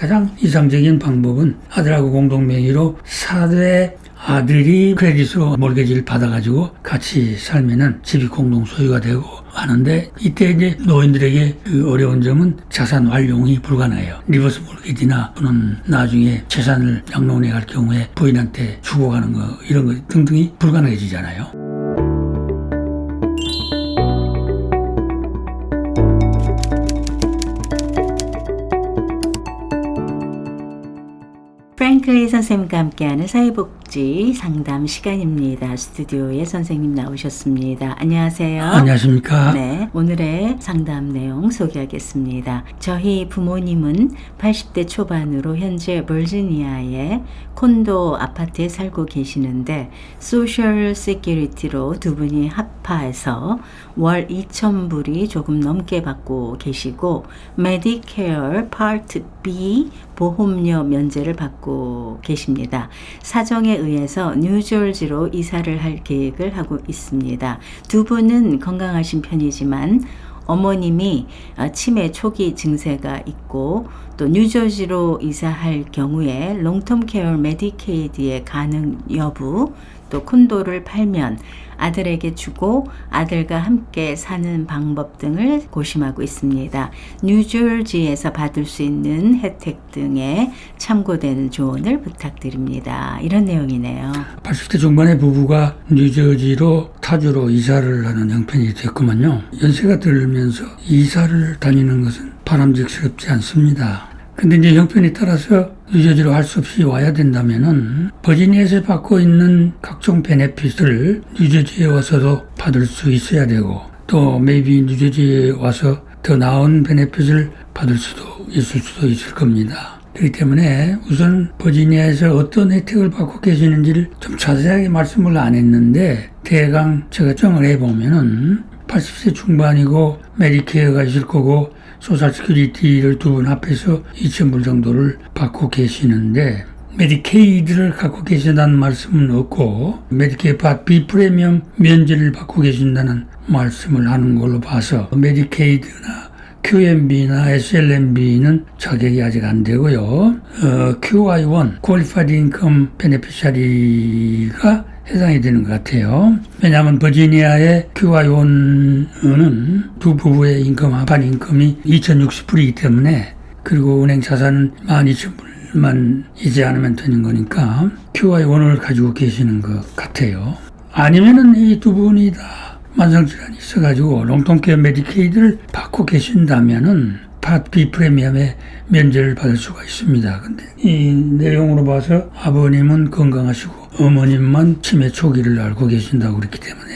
가장 이상적인 방법은 아들하고 공동 명의로 사대 아들이 크레딧으로 몰개지를 받아가지고 같이 살면은 집이 공동 소유가 되고 하는데 이때 이제 노인들에게 그 어려운 점은 자산 활용이 불가능해요. 리버스 몰개지나 또는 나중에 재산을 양로원에 갈 경우에 부인한테 주고 가는 거 이런 거 등등이 불가능해지잖아요. 프랭클리 선생님과 함께하는 사회복 지 상담 시간입니다. 스튜디오에 선생님 나오셨습니다. 안녕하세요. 안녕하십니까? 네, 오늘의 상담 내용 소개하겠습니다. 저희 부모님은 80대 초반으로 현재 버지니아의 콘도 아파트에 살고 계시는데 소셜 세큐리티로 두 분이 합파해서 월 2,000불이 조금 넘게 받고 계시고 메디케어 파트 B 보험료 면제를 받고 계십니다. 사정에 의해서 뉴저지로 이사를 할 계획을 하고 있습니다. 두 분은 건강하신 편이지만 어머님이 어, 치매 초기 증세가 있고 또 뉴저지로 이사할 경우에 롱텀 케어 메디케이드의 가능 여부 또 콘도를 팔면 아들에게 주고 아들과 함께 사는 방법 등을 고심하고 있습니다. 뉴저지에서 받을 수 있는 혜택 등에 참고되는 조언을 부탁드립니다. 이런 내용이네요. 80대 중반의 부부가 뉴저지로 타주로 이사를 하는 형편이 됐구만요. 연세가 들면서 이사를 다니는 것은 바람직스럽지 않습니다. 근데 이제 형편에 따라서 뉴저지로 할 수 없이 와야 된다면은 버지니아에서 받고 있는 각종 베네핏을 뉴저지에 와서도 받을 수 있어야 되고 또 메이비 뉴저지에 와서 더 나은 베네핏을 받을 수도 있을 수도 있을 겁니다. 그렇기 때문에 우선 버지니아에서 어떤 혜택을 받고 계시는지를 좀 자세하게 말씀을 안 했는데 대강 제가 정을 해보면은 80세 중반이고 메디케어가 있을 거고 소셜 스큐리티를 두분 합해서 2,000불 정도를 받고 계시는데 메디케이드를 갖고 계신다는 말씀은 없고 메디케이 파 B 프리미엄 면제를 받고 계신다는 말씀을 하는 걸로 봐서 메디케이드나 QMB나 SLMB는 자격이 아직 안 되고요. 어, QI1, Qualified Income Beneficiary가 해당이 되는 것 같아요. 왜냐하면 버지니아의 QI1은 두 부부의 인컴 합한 인컴이 2,060불이기 때문에 그리고 은행 자산은 12,000불만 이지 않으면 되는 거니까 QI1을 가지고 계시는 것 같아요. 아니면은 이 두 분이 다 만성질환이 있어가지고 롱통케어 메디케이드를 받고 계신다면은 팟비 프리미엄의 면제를 받을 수가 있습니다. 근데 이 내용으로 봐서 아버님은 건강하시고 어머님만 치매 초기를 앓고 계신다고 그랬기 때문에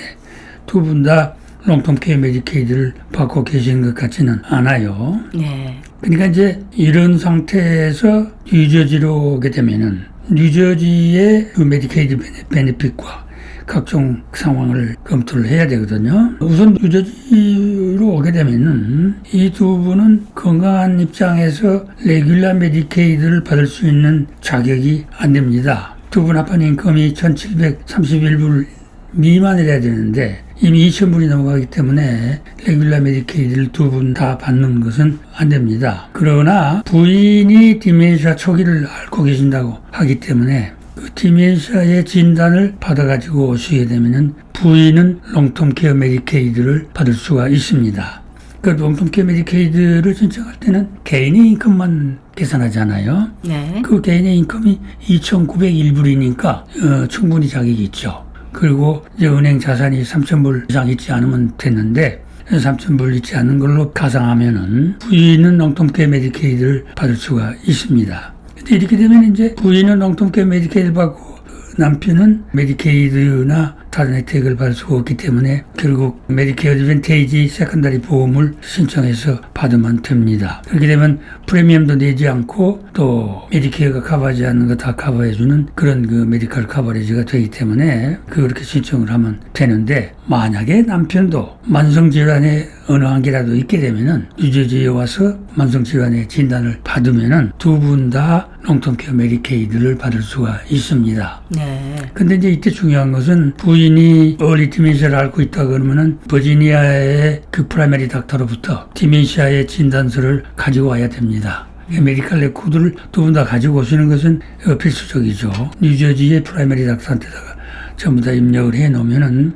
두 분 다 롱통케어 메디케이드를 받고 계신 것 같지는 않아요. 네. 그러니까 이제 이런 상태에서 뉴저지로 오게 되면은 뉴저지의 그 메디케이드 베네- 베네핏과 각종 상황을 검토를 해야 되거든요. 우선 뉴저지로 오게 되면은 이 두 분은 건강한 입장에서 레귤라 메디케이드를 받을 수 있는 자격이 안 됩니다. 두 분 합한 인컴이 1731불 미만이라야 되는데 이미 2,000불이 넘어가기 때문에 레귤라 메디케이드를 두 분 다 받는 것은 안 됩니다. 그러나 부인이 디멘시아 초기를 앓고 계신다고 하기 때문에 그 디멘시아의 진단을 받아가지고 오시게 되면은 부인은 롱텀 케어 메디케이드를 받을 수가 있습니다. 그 롱텀 케어 메디케이드를 신청할 때는 개인의 인컴만 계산하잖아요. 네. 그 개인의 인컴이 2,901불이니까 어, 충분히 자격이 있죠. 그리고 이제 은행 자산이 3,000불 이상 있지 않으면 됐는데 3,000불 있지 않은 걸로 가상하면은 부인은 롱통케 메디케이드를 받을 수가 있습니다. 근데 이렇게 되면 이제 부인은 롱통케 메디케이드 받고 남편은 메디케이드나 다른 혜택을 받을 수가 없기 때문에 결국 메디케어 어드밴테이지 세컨다리 보험을 신청해서 받으면 됩니다. 그렇게 되면 프리미엄도 내지 않고 또 메디케어가 커버하지 않는 거 다 커버해주는 그런 그 메디컬 커버리지가 되기 때문에 그렇게 신청을 하면 되는데 만약에 남편도 만성질환의 어느 한계라도 있게 되면은 유저지에 와서 만성질환의 진단을 받으면은 두 분다 롱텀케어 메디케이드를 받을 수가 있습니다. 네. 근데 이제 이때 중요한 것은 부인 이 얼리 디멘시아를 앓고 있다 그러면은 버지니아의 그 프라이머리 닥터로부터 디멘시아의 진단서를 가지고 와야 됩니다. 이 메디칼 레코드를 두 분 다 가지고 오시는 것은 어, 필수적이죠. 뉴저지의 프라이머리 닥터한테다가 전부 다 입력을 해 놓으면은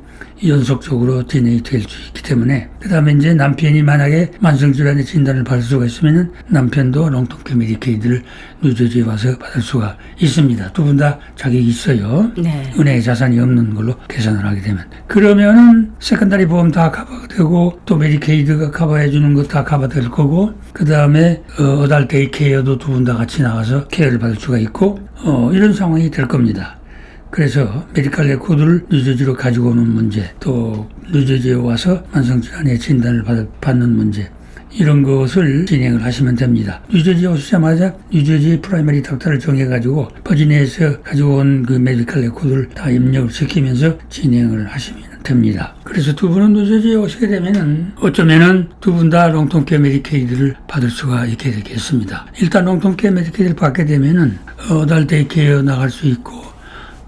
연속적으로 진행이 될수 있기 때문에 그 다음에 이제 남편이 만약에 만성질환의 진단을 받을 수가 있으면 은 남편도 롱통케 메디케이드를 뉴저지에 와서 받을 수가 있습니다. 두 분 다 자격이 있어요. 네. 은행에 자산이 없는 걸로 계산을 하게 되면 그러면은 세컨다리 보험 다 커버가 되고 또 메디케이드가 커버해 주는 것 다 커버 될 거고 그 다음에 어, 어달 데이 케어도 두 분 다 같이 나가서 케어를 받을 수가 있고 어, 이런 상황이 될 겁니다. 그래서 메디칼 레코드를 뉴저지로 가지고 오는 문제, 또 뉴저지에 와서 만성질환의 진단을 받- 받는 문제, 이런 것을 진행을 하시면 됩니다. 뉴저지에 오시자마자 뉴저지 프라이머리 닥터를 정해가지고 버지니아에서 가지고 온 그 메디칼 레코드를 다 입력을 시키면서 진행을 하시면 됩니다. 그래서 두 분은 뉴저지에 오시게 되면은 어쩌면은 두 분 다 롱통케 메디케이드를 받을 수가 있게 되겠습니다. 일단 롱통케 메디케이드를 받게 되면은 어달 데이 케어 나갈 수 있고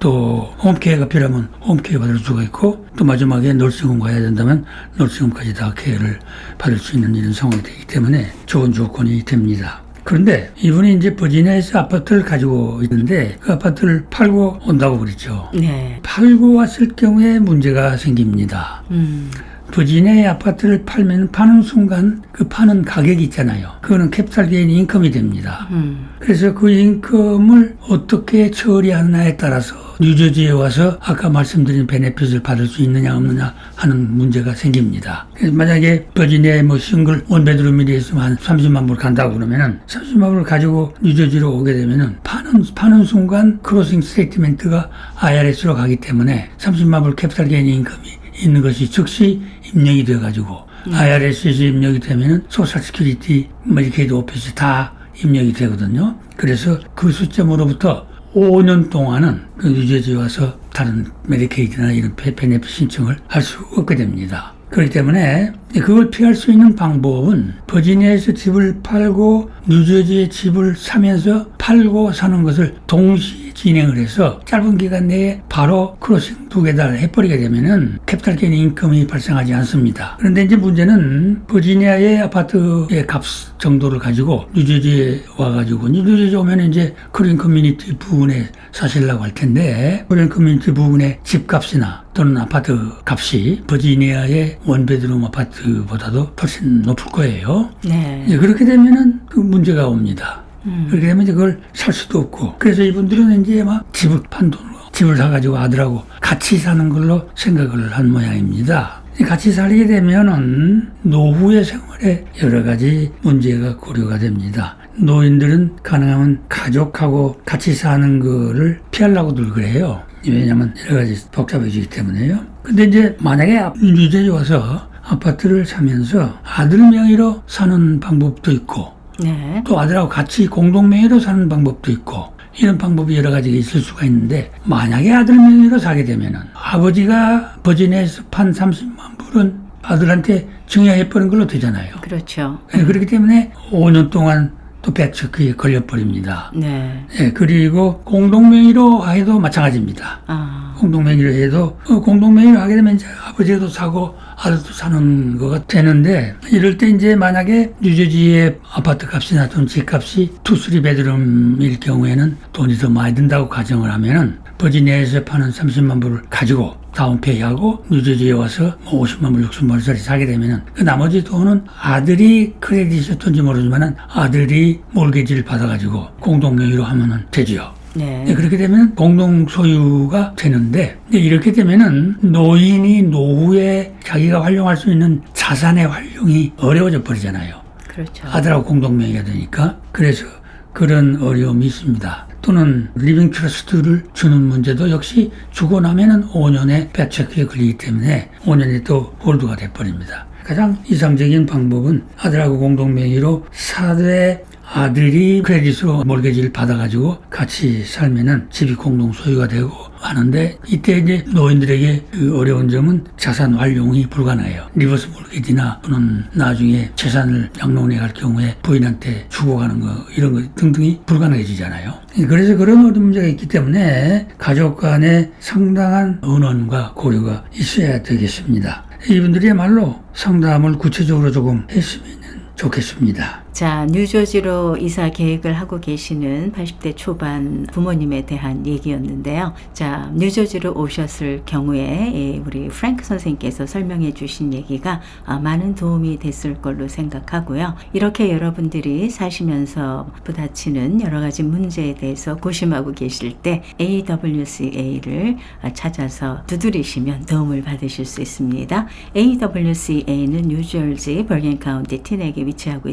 또 홈케어가 필요하면 홈케어 받을 수가 있고 또 마지막에 널싱홈 가야 된다면 널싱홈까지 다 케어를 받을 수 있는 이런 상황이 되기 때문에 좋은 조건이 됩니다. 그런데 이분이 이제 버지니아에서 아파트를 가지고 있는데 그 아파트를 팔고 온다고 그랬죠. 네. 팔고 왔을 경우에 문제가 생깁니다. 음. 버지니아의 아파트를 팔면 파는 순간 그 파는 가격이 있잖아요. 그거는 캡탈 게인 인컴이 됩니다. 음. 그래서 그 인컴을 어떻게 처리하느냐에 따라서 뉴저지에 와서 아까 말씀드린 베네핏을 받을 수 있느냐 없느냐 하는 문제가 생깁니다. 그래서 만약에 버지니아에 뭐 싱글 원베드룸이 있으면 한 30만 불 간다고 그러면은 30만 불 가지고 뉴저지로 오게 되면은 파는 파는 순간 크로싱 스테이트멘트가 IRS로 가기 때문에 30만 불 캡탈 게인 인컴이 있는 것이 즉시 입력이 되어 가지고 IRS에서 입력이 되면은 소셜 시큐리티 메디케이드 오피스 다 입력이 되거든요. 그래서 그 시점으로부터 5년 동안은 그 뉴저지에 와서 다른 메디케이드나 이런 베- 베네핏 신청을 할 수 없게 됩니다. 그렇기 때문에 그걸 피할 수 있는 방법은 버지니아에서 집을 팔고 뉴저지에 집을 사면서 팔고 사는 것을 동시에 진행을 해서 짧은 기간 내에 바로 크로싱 두개다 해버리게 되면은 캐피탈 게인 인컴이 발생하지 않습니다. 그런데 이제 문제는 버지니아의 아파트의 값 정도를 가지고 뉴저지에 와가지고 뉴저지 오면 이제 크린 커뮤니티 부근에 사실라고 할 텐데 크린 커뮤니티 부근의 집값이나 또는 아파트 값이 버지니아의 원베드룸 아파트 보다도 훨씬 높을 거예요. 네. 예, 그렇게 되면은 그 문제가 옵니다. 음. 그렇게 되면 이제 그걸 살 수도 없고. 그래서 이분들은 이제 막 집을 판 돈으로 집을 사가지고 아들하고 같이 사는 걸로 생각을 한 모양입니다. 이 같이 살게 되면은 노후의 생활에 여러 가지 문제가 고려가 됩니다. 노인들은 가능하면 가족하고 같이 사는 거를 피하려고들 그래요. 왜냐면 여러 가지 복잡해지기 때문에요. 근데 이제 만약에 뉴저지 와서 아파트를 사면서 아들 명의로 사는 방법도 있고 네. 또 아들하고 같이 공동 명의로 사는 방법도 있고 이런 방법이 여러 가지가 있을 수가 있는데 만약에 아들 명의로 사게 되면은 아버지가 버지니아에서 판 30만 불은 아들한테 증여해 버린 걸로 되잖아요. 그렇죠. 예, 그렇기 때문에 5년 동안 또 백체크에 걸려버립니다. 네. 예, 그리고 공동 명의로 해도 마찬가지입니다. 아. 공동명의로 해도 어, 공동명의로 하게 되면 이제 아버지도 사고 아들도 사는 거가 되는데 이럴 때 이제 만약에 뉴저지의 아파트 값이나 돈 집값이 투, 쓰리 베드룸일 경우에는 돈이 더 많이 든다고 가정을 하면은 버지니아에서 파는 30만 불을 가지고 다운페이하고 뉴저지에 와서 뭐 50만 불, 60만 불짜리 사게 되면은 그 나머지 돈은 아들이 크레딧이었던지 모르지만은 아들이 몰개지를 받아가지고 공동명의로 하면은 되지요. 네. 네, 그렇게 되면 공동 소유가 되는데 이렇게 되면은 노인이 노후에 자기가 활용할 수 있는 자산의 활용이 어려워져 버리잖아요. 그렇죠. 아들하고 공동명의가 되니까 그래서 그런 어려움이 있습니다. 또는 리빙 트러스트를 주는 문제도 역시 주고 나면은 5년의 백체크에 걸리기 때문에 5년이 또 홀드가 돼버립니다. 가장 이상적인 방법은 아들하고 공동명의로 사대 아들이 크레딧으로 몰개지를 받아가지고 같이 살면은 집이 공동 소유가 되고 하는데 이때 이제 노인들에게 그 어려운 점은 자산 활용이 불가능해요. 리버스 몰개지나 또는 나중에 재산을 양로원에 갈 경우에 부인한테 주고 가는 거 이런 거 등등이 불가능해지잖아요. 그래서 그런 문제가 있기 때문에 가족 간에 상당한 언원과 고려가 있어야 되겠습니다. 이분들이야말로 상담을 구체적으로 조금 했으면 좋겠습니다. 자, 뉴저지로 이사 계획을 하고 계시는 80대 초반 부모님에 대한 얘기였는데요. 자, 뉴저지로 오셨을 경우에 예, 우리 프랭크 선생님께서 설명해 주신 얘기가 아, 많은 도움이 됐을 걸로 생각하고요. 이렇게 여러분들이 사시면서 부딪히는 여러 가지 문제에 대해서 고심하고 계실 때 AWCA를 찾아서 두드리시면 도움을 받으실 수 있습니다. AWCA는 뉴저지 버긴 카운티 티넥에 위치하고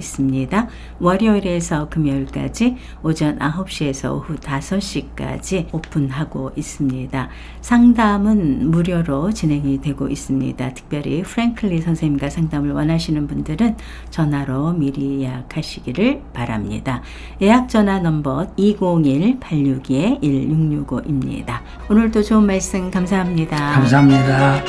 있습니다. 월요일에서 금요일까지 오전 9시에서 오후 5시까지 오픈하고 있습니다. 상담은 무료로 진행이 되고 있습니다. 특별히 프랭클리 선생님과 상담을 원하시는 분들은 전화로 미리 예약하시기를 바랍니다. 예약 전화 넘버 201-862-1665입니다. 오늘도 좋은 말씀 감사합니다. 감사합니다.